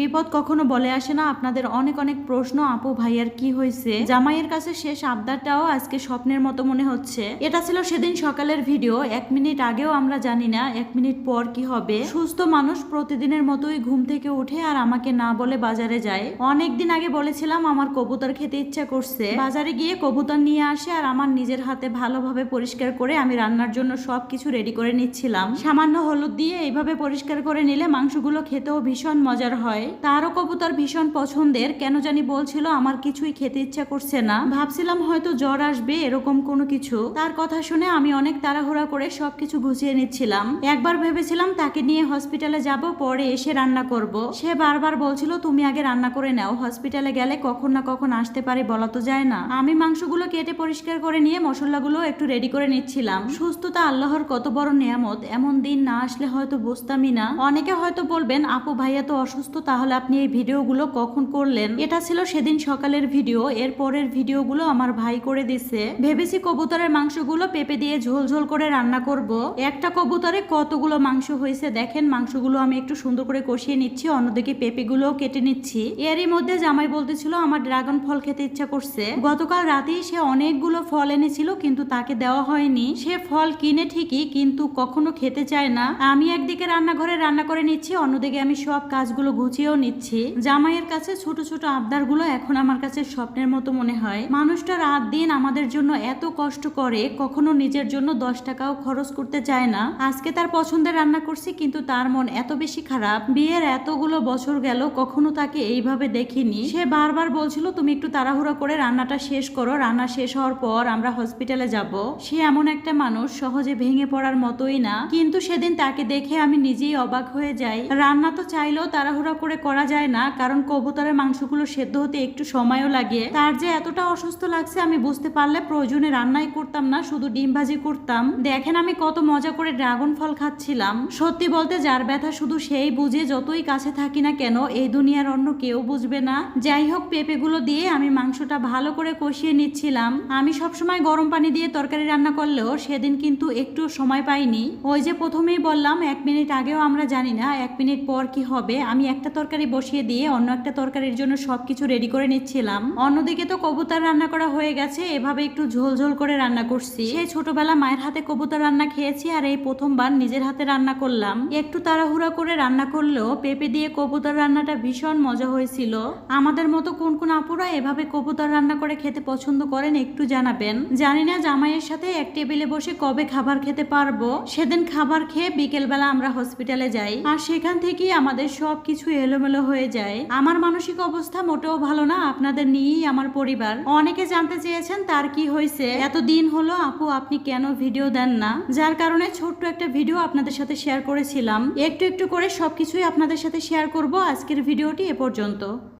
বিপদ কখনো বলে আসে না। আপনাদের অনেক অনেক প্রশ্ন, আপু ভাইয়ার কি হয়েছে? জামাইয়ের কাছে শেষ আবদারটাও আজকে স্বপ্নের মতো মনে হচ্ছে। এটা ছিল সেদিন সকালের ভিডিও। এক মিনিট আগেও আমরা জানি না এক মিনিট পর কি হবে। সুস্থ মানুষ প্রতিদিনের মতোই ঘুম থেকে উঠে আর আমাকে না বলে বাজারে যায়। অনেকদিন আগে বলেছিলাম আমার কবুতর খেতে ইচ্ছা করছে। বাজারে গিয়ে কবুতর নিয়ে আসে আর আমার নিজের হাতে ভালোভাবে পরিষ্কার করে আমি রান্নার জন্য সবকিছু রেডি করে নিচ্ছিলাম। সামান্য হলুদ দিয়ে এইভাবে পরিষ্কার করে নিলে মাংসগুলো খেতেও ভীষণ মজার হয়। তারও কবুতর ভীষণ পছন্দের, কেন জানি বলছিল আমার কিছুই খেতে ইচ্ছা করছে না। ভাবছিলাম হয়তো জ্বর আসবে, এরকম কোনো কিছু। তার কথা শুনে আমি অনেক তাড়াহুড়া করে সবকিছু গুছিয়ে নিচ্ছিলাম। একবার ভেবেছিলাম তাকে নিয়ে হসপিটালে যাব, পরে এসে রান্না করব। সে বারবার বলছিল, তুমি আগে রান্না করে নাও, হসপিটালে গেলে কখন না কখন আসতে পারে বলা তো যায় না। আমি মাংসগুলো কেটে পরিষ্কার করে নিয়ে মশলাগুলো একটু রেডি করে নিচ্ছিলাম। সুস্থতা আল্লাহর কত বড় নিয়ামত, এমন দিন না আসলে হয়তো বুঝতামই না। অনেকে হয়তো বলবেন, আপু ভাইয়া তো অসুস্থ তাহলে আপনি এই ভিডিওগুলো কখন করলেন? এটা ছিল সেদিন সকালের ভিডিও। এর পরের ভিডিওগুলো আমার ভাই করে দিছে। ভেবেছি কবুতরের মাংসগুলো পেঁপে দিয়ে ঝোল ঝোল করে রান্না করব। একটা কবুতরে কতগুলো মাংস হয়েছে দেখেন। মাংসগুলো আমি একটু সুন্দর করে কষিয়ে নিচ্ছি, অন্যদিকে পেঁপেগুলোও কেটে নিচ্ছি। এরই মধ্যে জামাই বলতেছিল, আমার ড্রাগন ফল খেতে ইচ্ছা করছে। গতকাল রাতেই সে অনেকগুলো ফল এনেছিল, কিন্তু তাকে দেওয়া হয়নি। সে ফল কিনে ঠিকই, কিন্তু কখনো খেতে চায় না। আমি একদিকে রান্নাঘরে রান্না করে নিচ্ছি, অন্যদিকে আমি সব কাজগুলো গুছিয়েও নিচ্ছি। জামাইয়ের কাছে ছোট ছোট আবদারগুলো এখন আমার কাছে স্বপ্নের মতো মনে হয়। মানুষটা রাত দিন আমাদের জন্য এত কষ্ট করে, কখনো নিজের জন্য দশ টাকাও খরচ করতে চায় না। আজকে তার পছন্দের রান্না করছি, কিন্তু তার মন এত বেশি খারাপ। বিয়ের এতগুলো বছর গেল, কখনো তাকে এইভাবে দেখিনি। সে বারবার বলছিল, তুমি একটু তাড়াহুড়া করে রান্নাটা শেষ করো। রান্না শেষ হওয়ার পর আমরা হসপিটালে যাব। সে এমন একটা মানুষ, সহজে ভেঙে পড়ার মতোই না। কিন্তু সেদিন তাকে দেখে আমি নিজেই অবাক হয়ে যাই। রান্না তো চাইলেও তাড়াহুড়া করা যায় না, কারণ কবুতরের মাংসগুলো সেদ্ধ হতে একটু সময়ও লাগে। তার যে এতটা অসুস্থ লাগছে আমি বুঝতে পারলে প্রয়োজনে রান্নাই করতাম না, শুধু ডিম ভাজি করতাম। দেখেন আমি কত মজা করে ড্রাগন ফল খাচ্ছিলাম। সত্যি বলতে যার ব্যথা শুধু সেই বুঝে যতই কাছে থাকি না কেন, এই দুনিয়ার অন্য কেউ বুঝবে না। যাই হোক, পেঁপেগুলো দিয়ে আমি মাংসটা ভালো করে কষিয়ে নিচ্ছিলাম। আমি সবসময় গরম পানি দিয়ে তরকারি রান্না করলেও সেদিন কিন্তু একটু সময় পাইনি। ওই যে প্রথমেই বললাম, এক মিনিট আগেও আমরা জানি না, এক মিনিট পর কি হবে। আমি একটা তরকারি বসিয়ে দিয়ে অন্য একটা তরকারির জন্য সবকিছু রেডি করে নিচ্ছিলাম। অন্যদিকে তো কবুতর রান্না করা হয়ে গেছে, এভাবে একটু ঝোল ঝোল করে রান্না করছি। সেই ছোটবেলা মায়ের হাতে কবুতর রান্না খেয়েছি আর এই প্রথমবার নিজের হাতে রান্না করলাম। একটু তাড়াহুড়া করে রান্না করলেও পেঁপে দিয়ে কবুতর রান্নাটা ভীষণ মজা হয়েছিল। আমাদের মতো কোন কোন আপুরা এভাবে কবুতর রান্না করে খেতে পছন্দ করেন একটু জানাবেন। জানি না জামাইয়ের সাথে এক টেবিলে বসে কবে খাবার খেতে পারব। সেদিন খাবার খেয়ে বিকেলবেলা আমরা হসপিটালে যাই। আর সেখান থেকেই আমাদের সব কিছু এলোমেলো হয়ে যায়। আমার মানসিক অবস্থা মোটেও ভালো না, আপনাদের নিয়েই আমার পরিবার। অনেকে জানতে চেয়েছেন তার কি হয়েছে। এত দিন হলো, আপু, আপনি কেন ভিডিও দেন না? যার কারণে ছোট্ট একটা ভিডিও আপনাদের সাথে শেয়ার করেছিলাম। একটু একটু করে সবকিছুই আপনাদের সাথে শেয়ার করব আজকের ভিডিওটি এ পর্যন্ত।